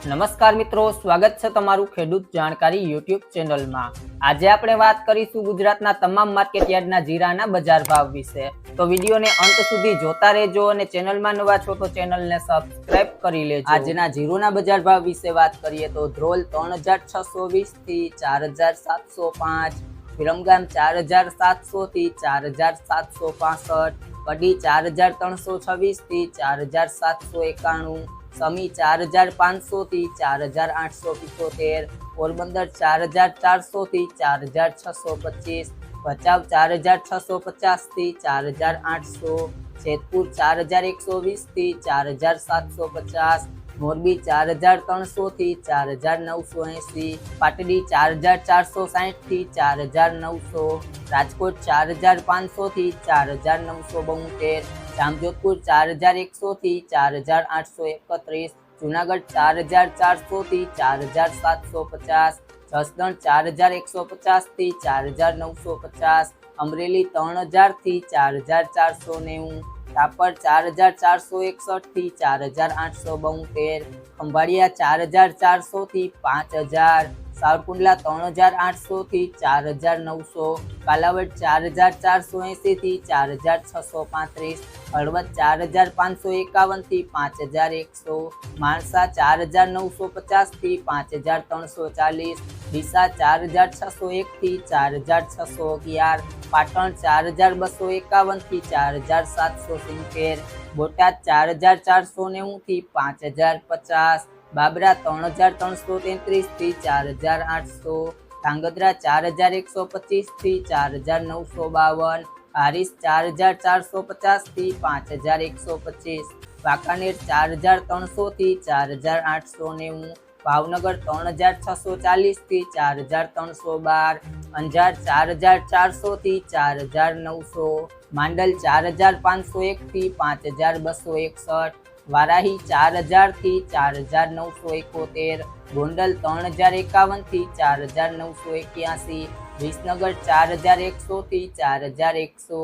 નમસ્કાર મિત્રો, સ્વાગત છે તમારું ખેડૂત જાણકારી યુટ્યુબ ચેનલમાં. આજે આપણે વાત કરીશું ગુજરાતના તમામ માર્કેટયાર્ડના જીરાના બજાર ભાવ વિશે. તો વિડીયોને અંત સુધી જોતા રહેજો અને ચેનલમાં નવા છો તો ચેનલને સબસ્ક્રાઇબ કરી લેજો. આજના જીરોના બજાર ભાવ વિશે વાત કરીએ તો ધ્રોલ ત્રણ હજાર છસો વીસથી ચાર હજાર સાતસો પાંચ, વિરમગામ ચાર હજાર સાતસોથી ચાર હજાર સાતસો પાસઠ કડી ચાર હજાર ત્રણસો છવ્વીસથી ચાર હજાર સાતસો એકાણું સમી ચાર હજાર પાંચસો થી ચાર હજાર આઠસો પિત્તોતેર પોરબંદર ચાર હજાર ચારસો થી ચાર હજાર છસો પચીસ ભચાઉ ચાર હજાર છસો પચાસથી ચાર હજાર આઠસો જેતપુર ચાર હજાર એકસો વીસથી ચાર હજાર સાતસો પચાસ મોરબી ચાર હજાર ત્રણસો થી ચાર હજાર નવસો એંસી પાટડી ચાર હજાર ચારસો સાઠથી ચાર હજાર નવસો રાજકોટ ચાર હજાર પાંચસો થી ચાર હજાર નવસો બોતેર જામજોધપુર ચાર હજાર એકસો થી ચાર હજાર આઠસો એકત્રીસ જુનાગઢ ચાર હજાર ચારસો થી ચાર હજાર સાતસો પચાસ જસદણ ચાર હજાર એકસો પચાસથી ચાર હજાર નવસો પચાસ અમરેલી ત્રણ હજારથી ચાર હજાર ચારસો નેવું રાપર ચાર હજાર ચારસો એકસઠથી ચાર હજાર આઠસો બોતેર, ખંભાળિયા ચાર હજાર ચારસો પાંચ હજાર, સાવરકુંડલા ત્રણ હજાર આઠસો થી ચાર હજાર નવસો, કાલાવડ ચાર હજાર ચારસો એંસી થી ચાર હજાર છસો પાંત્રીસ, હળવદ ચાર હજાર પાંચસો એકાવનથી પાંચ હજાર એકસો, માણસા ચાર હજાર નવસો પચાસથી પાંચ હજાર ત્રણસો ચાલીસ ડીસા ચાર હજાર છસો એકથી ચાર હજાર છસો અગિયાર પાટણ ચાર હજાર બસો એકાવનથી ચાર હજાર સાતસો સિત્તેર બોટાદ ચાર હજાર ચારસો નેવુંથી પાંચ હજાર પચાસ બાબરા ત્રણ હજાર ત્રણસો તેત્રીસથી ચાર હજાર આઠસો ધાંગધ્રા ચાર હજાર એકસો પચીસથી ચાર હજાર નવસો બાવન હારીસ ચાર હજાર ચારસો પચાસથી પાંચ હજાર એકસો પચીસ વાંકાનેર ચાર હજાર ત્રણસોથી ચાર હજાર આઠસો નેવું ભાવનગર ત્રણ હજાર છસો ચાલીસથી ચાર હજાર ત્રણસો બાર, અંજાર ચાર હજાર ચારસો થી ચાર હજાર નવસો, માંડલ ચાર હજાર પાંચસો એક થી પાંચ હજાર બસો એકસઠ, વારાહી ચાર હજારથી ચાર હજાર નવસો એકોતેર, ગોંડલ ત્રણ હજાર એકાવનથી ચાર હજાર નવસો એક્યાસી, વિસનગર ચાર હજાર એકસો થી ચાર હજાર એકસો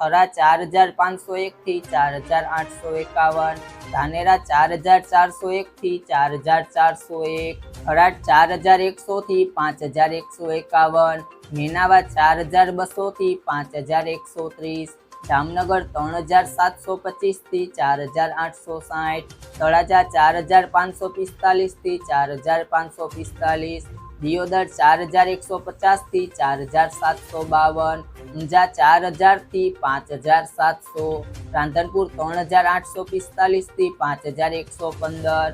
થરા ચાર હજાર પાંચસો એક થી ચાર હજાર આઠસો એકાવન, ધાનેરા ચાર હજાર ચારસો એક થી ચાર હજાર ચારસો એક ખરાટ ચાર હજાર એકસો થી પાંચ હજાર એકસો એકાવન, મેનાવા ચાર હજાર બસો થી પાંચ હજાર એકસો ત્રીસ, જામનગર ત્રણ હજાર સાતસો પચીસથી ચાર હજાર આઠસો સાઠ, તળાજા ચાર હજાર પાંચસો પિસ્તાલીસથી ચાર હજાર પાંચસો પિસ્તાલીસ દિયોદર ચાર હજાર એકસો પચાસથી ચાર હજાર સાતસો બાવન, ઊંઝા ચાર હજારથી પાંચ હજાર સાતસો, રાંધનપુર ત્રણ હજાર આઠસો પિસ્તાલીસથી પાંચ હજાર એકસો પંદર